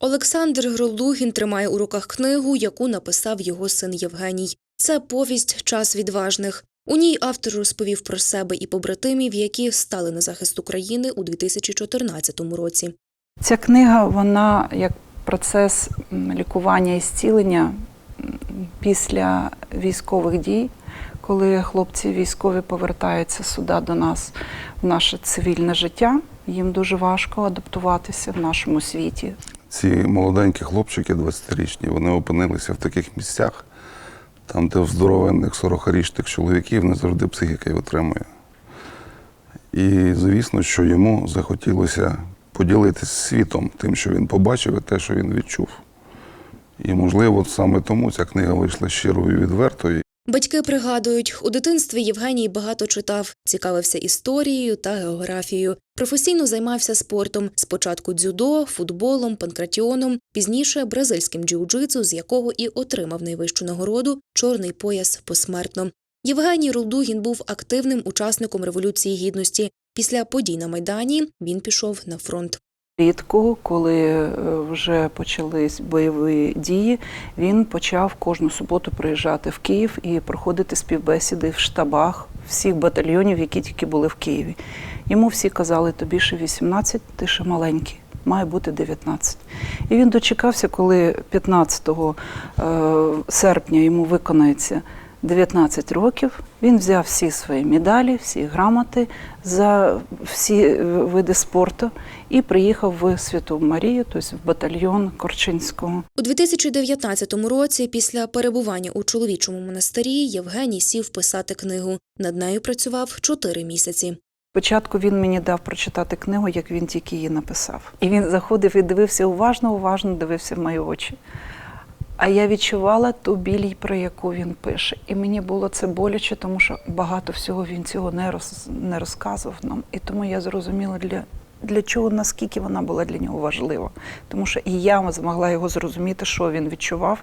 Олександр Гролугін тримає у руках книгу, яку написав його син Євгеній. Це повість Час відважних. У ній автор розповів про себе і побратимів, які стали на захист України у 2014 році. Ця книга, вона як процес лікування і зцілення після військових дій, коли хлопці військові повертаються сюди до нас в наше цивільне життя. Їм дуже важко адаптуватися в нашому світі. Ці молоденькі хлопчики, 20-річні, вони опинилися в таких місцях, там, де в здоровенних 40-річних чоловіків не завжди психіка й витримує. І звісно, що йому захотілося поділитися світом тим, що він побачив, і те, що він відчув. І, можливо, саме тому ця книга вийшла щирою і відвертою. Батьки пригадують, у дитинстві Євгеній багато читав, цікавився історією та географією. Професійно займався спортом. Спочатку дзюдо, футболом, панкратіоном, пізніше бразильським джиу-джитсу, з якого і отримав найвищу нагороду чорний пояс посмертно. Євгеній Рулдугін був активним учасником Революції Гідності. Після подій на Майдані він пішов на фронт. Рідко, коли е, вже почались бойові дії, він почав кожну суботу приїжджати в Київ і проходити співбесіди в штабах всіх батальйонів, які тільки були в Києві. Йому всі казали, тобі ще 18, ти ще маленький. Має бути 19. І він дочекався, коли 15 е, серпня йому виконається 19 років. Він взяв всі свої медалі, всі грамоти за всі види спорту і приїхав в Святу Марію, тобто в батальйон Корчинського. У 2019 році, після перебування у чоловічому монастирі, Євгеній сів писати книгу. Над нею працював чотири місяці. Спочатку він мені дав прочитати книгу, як він тільки її написав. І він заходив і дивився уважно, уважно дивився в мої очі. А я відчувала ту біль, про яку він пише. І мені було це боляче, тому що багато всього він цього не, роз, не розказував нам. І тому я зрозуміла, для, для чого, наскільки вона була для нього важлива. Тому що і я змогла його зрозуміти, що він відчував,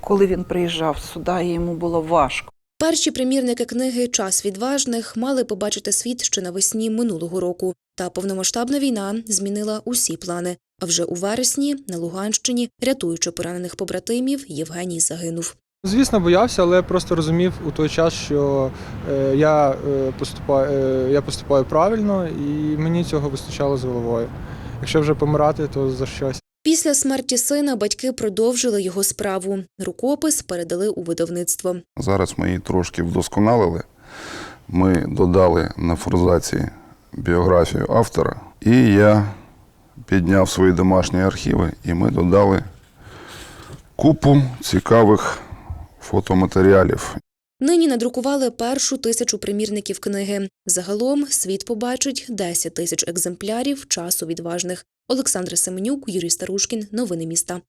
коли він приїжджав сюди, і йому було важко. Перші примірники книги Час відважних мали побачити світ ще навесні минулого року. Та повномасштабна війна змінила усі плани. А вже у вересні на Луганщині, рятуючи поранених побратимів, Євгеній загинув. Звісно, боявся, але просто розумів у той час, що е, я, е, поступаю, е, я поступаю правильно і мені цього вистачало з головою. Якщо вже помирати, то за щось. Після смерті сина батьки продовжили його справу. Рукопис передали у видавництво. Зараз ми її трошки вдосконалили. Ми додали на форзаці біографію автора, і я підняв свої домашні архіви, і ми додали купу цікавих фотоматеріалів. Нині надрукували першу тисячу примірників книги. Загалом світ побачить 10 тисяч екземплярів часу відважних. Олександр Семенюк, Юрій Старушкін. Новини міста.